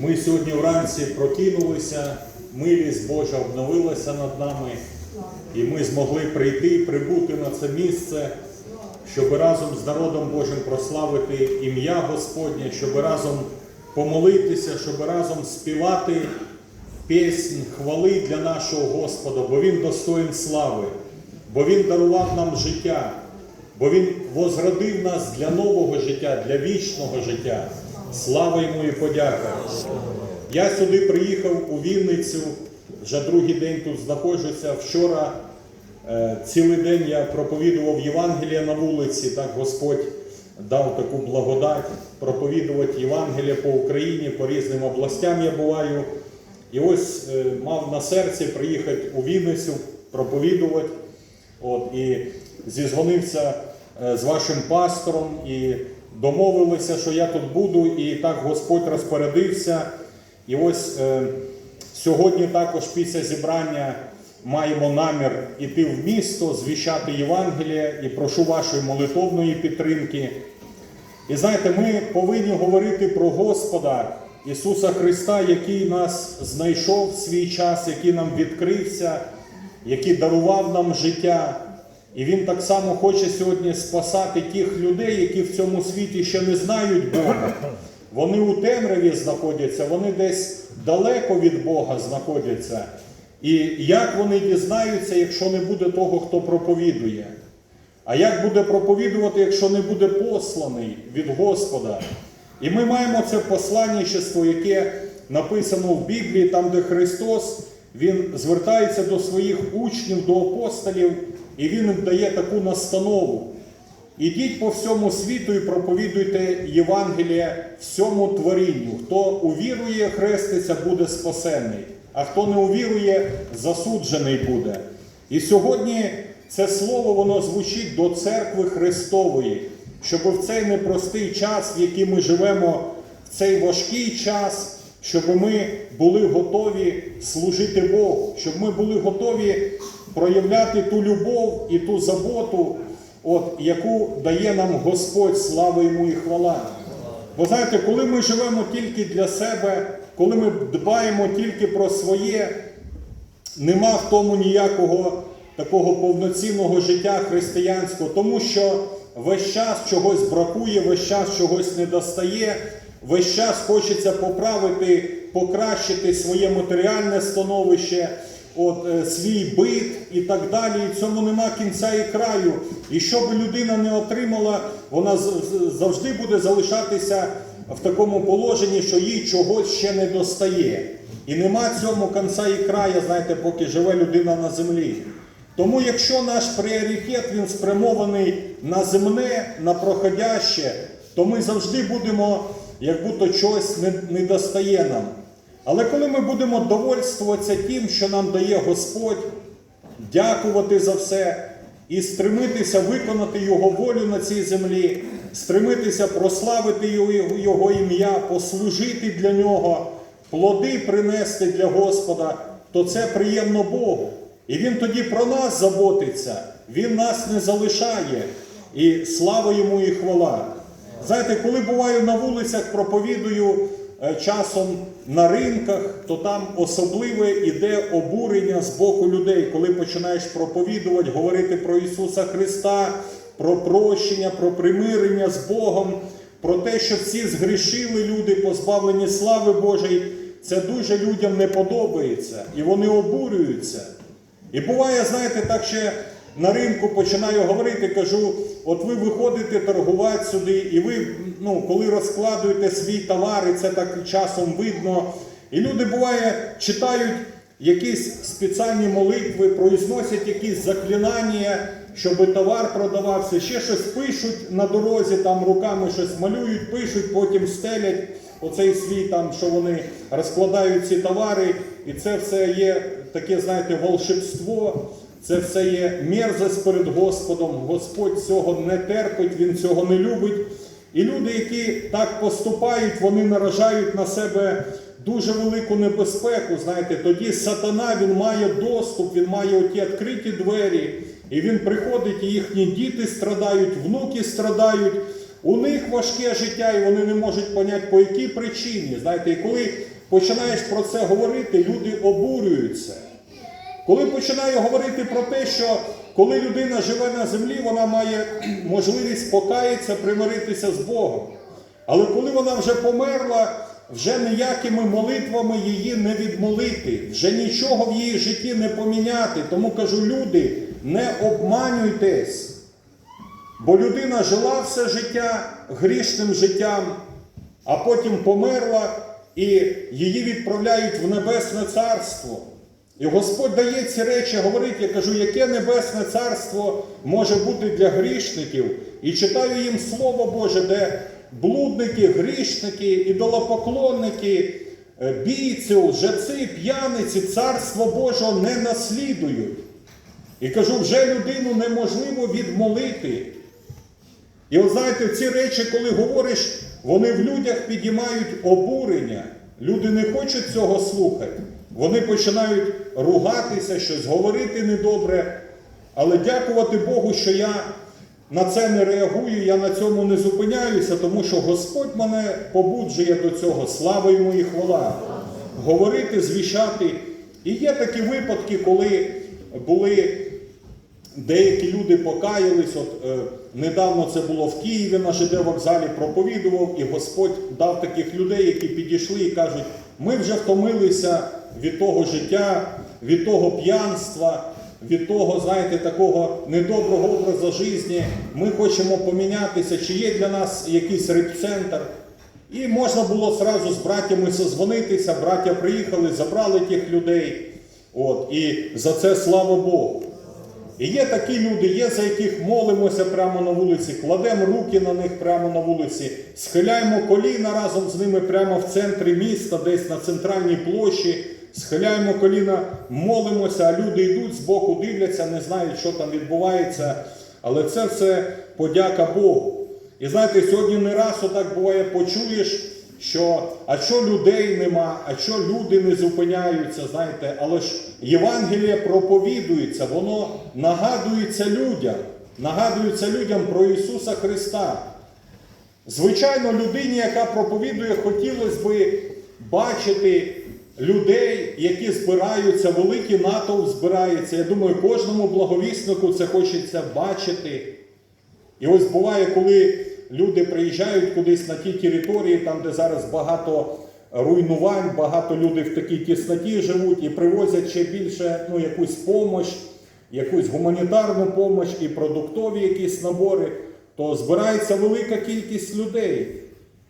Ми сьогодні вранці прокинулися, милість Божа обновилася над нами, і ми змогли прийти, прибути на це місце, щоб разом з народом Божим прославити ім'я Господнє, щоб разом помолитися, щоб разом співати піснь хвали для нашого Господа, бо Він достоїн слави, бо Він дарував нам життя, бо Він возродив нас для нового життя, для вічного життя. Слава йому і подяка. Я сюди приїхав у Вінницю, вже другий день тут знаходжуся. Вчора е, цілий день я проповідував Євангелія на вулиці, так Господь дав таку благодать проповідувати Євангелія по Україні, по різним областям я буваю. І ось е, мав на серці приїхати у Вінницю, проповідувати. От, і зізвонився з вашим пастором і домовилися, що я тут буду, і так Господь розпорядився. І ось е, сьогодні також після зібрання маємо намір іти в місто, звіщати Євангелія і прошу вашої молитовної підтримки. І знаєте, ми повинні говорити про Господа Ісуса Христа, який нас знайшов в свій час, який нам відкрився, який дарував нам життя. І Він так само хоче сьогодні спасати тих людей, які в цьому світі ще не знають Бога. Вони у темряві знаходяться, вони десь далеко від Бога знаходяться. І як вони дізнаються, якщо не буде того, хто проповідує? А як буде проповідувати, якщо не буде посланий від Господа? І ми маємо це посланничество, яке написано в Біблії, там, де Христос Він звертається до своїх учнів, до апостолів, і Він їм дає таку настанову. Ідіть по всьому світу і проповідуйте Євангеліє всьому творінню. Хто увірує, хреститься, буде спасений, а хто не увірує, засуджений буде. І сьогодні це слово воно звучить до церкви Христової, щоб в цей непростий час, в який ми живемо, в цей важкий час, щоб ми були готові служити Богу, щоб ми були готові проявляти ту любов і ту заботу, от, яку дає нам Господь, слава йому і хвала. Бо знаєте, коли ми живемо тільки для себе, коли ми дбаємо тільки про своє, нема в тому ніякого такого повноцінного життя християнського, тому що весь час чогось бракує, весь час чогось не достає, весь час хочеться поправити, покращити своє матеріальне становище, от, е, свій бит і так далі. І цьому нема кінця і краю. І що би людина не отримала, вона завжди буде залишатися в такому положенні, що їй чогось ще не достає. І нема цьому кінця і краю, знаєте, поки живе людина на землі. Тому якщо наш пріоритет він спрямований на земне, на проходяще, то ми завжди будемо, як будто чогось не, не достає нам. Але коли ми будемо довольствуватися тим, що нам дає Господь, дякувати за все і стремитися виконати Його волю на цій землі, стремитися прославити Його, ім'я, послужити для Нього, плоди принести для Господа, то це приємно Богу. І Він тоді про нас заботиться, Він нас не залишає. І слава йому і хвала. Знаєте, коли буваю на вулицях, проповідую е, часом на ринках, то там особливе іде обурення з боку людей, коли починаєш проповідувати, говорити про Ісуса Христа, про прощення, про примирення з Богом, про те, що всі згрішили люди, позбавлені слави Божої. Це дуже людям не подобається, і вони обурюються. І буває, знаєте, так ще на ринку починаю говорити, кажу, от ви виходите торгувати сюди, і ви, ну, коли розкладуєте свій товар, і це так часом видно. І люди буває читають якісь спеціальні молитви, произносять якісь заклинання, щоб товар продавався, ще щось пишуть на дорозі, там руками щось малюють, пишуть, потім стелять оцей свій там, що вони розкладають ці товари, і це все є таке, знаєте, волшебство. Це все є мерзость перед Господом. Господь цього не терпить, Він цього не любить. І люди, які так поступають, вони наражають на себе дуже велику небезпеку. Знаєте, тоді сатана він має доступ, він має оті відкриті двері, і він приходить, і їхні діти страдають, внуки страдають. у них важке життя, і вони не можуть поняти, по якій причині. Знаєте, і коли починаєш про це говорити, люди обурюються. Коли починаю говорити про те, що коли людина живе на землі, вона має можливість покаятися, примиритися з Богом. Але коли вона вже померла, вже ніякими молитвами її не відмолити, вже нічого в її житті не поміняти. Тому кажу, люди, не обманюйтесь. Бо людина жила все життя грішним життям, а потім померла і її відправляють в Небесне Царство. І Господь дає ці речі, говорить, я кажу, яке небесне царство може бути для грішників. І читаю їм Слово Боже, де блудники, грішники, ідолопоклонники, е, бійці, лжеці, п'яниці, царство Божого не наслідують. І кажу, вже людину неможливо відмолити. І от знаєте, ці речі, коли говориш, вони в людях підіймають обурення. Люди не хочуть цього слухати. Вони починають ругатися, щось говорити недобре. Але дякувати Богу, що я на це не реагую, я на цьому не зупиняюся, тому що Господь мене побуджує до цього. Слава йому і хвала. Говорити, звіщати. І є такі випадки, коли були Деякі люди покаялись. От е, недавно це було в Києві на ЖД вокзалі, проповідував, і Господь дав таких людей, які підійшли і кажуть: ми вже втомилися від того життя, від того п'янства, від того, знаєте, такого недоброго образу житті. Ми хочемо помінятися, чи є для нас якийсь репцентр. І можна було зразу з братями созвонитися. Браття приїхали, забрали тих людей. От, і за це слава Богу. І є такі люди, є за яких молимося прямо на вулиці, кладемо руки на них прямо на вулиці, схиляємо коліна разом з ними прямо в центрі міста, десь на центральній площі, схиляємо коліна, молимося, а люди йдуть з боку, дивляться, не знають, що там відбувається. Але це все подяка Богу. І знаєте, сьогодні не раз отак буває, почуєш, що а що людей нема, а що люди не зупиняються, знаєте, але ж Євангеліє проповідується, воно нагадується людям, нагадується людям про Ісуса Христа. Звичайно, людині, яка проповідує, хотілося би бачити людей, які збираються, великий натовп збирається. Я думаю, кожному благовіснику це хочеться бачити. І ось буває, коли люди приїжджають кудись на ті території, там, де зараз багато руйнувань, багато людей в такій тісноті живуть і привозять ще більше ну, якусь помощь, якусь гуманітарну помощь і продуктові якісь набори, то збирається велика кількість людей,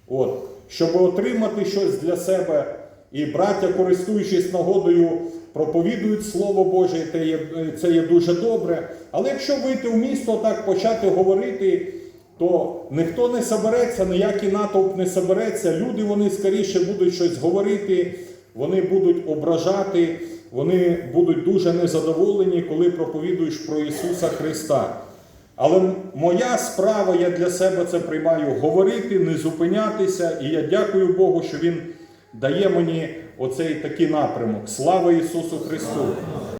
от, щоб отримати щось для себе. І браття, користуючись нагодою, проповідують Слово Боже, це є, це є дуже добре. Але якщо вийти в місто так почати говорити, то ніхто не собереться, ніякий натовп не собереться. Люди вони скоріше будуть щось говорити, вони будуть ображати, вони будуть дуже незадоволені, коли проповідуєш про Ісуса Христа. Але моя справа, я для себе це приймаю говорити, не зупинятися. І я дякую Богу, що Він дає мені оцей такий напрямок. Слава Ісусу Христу!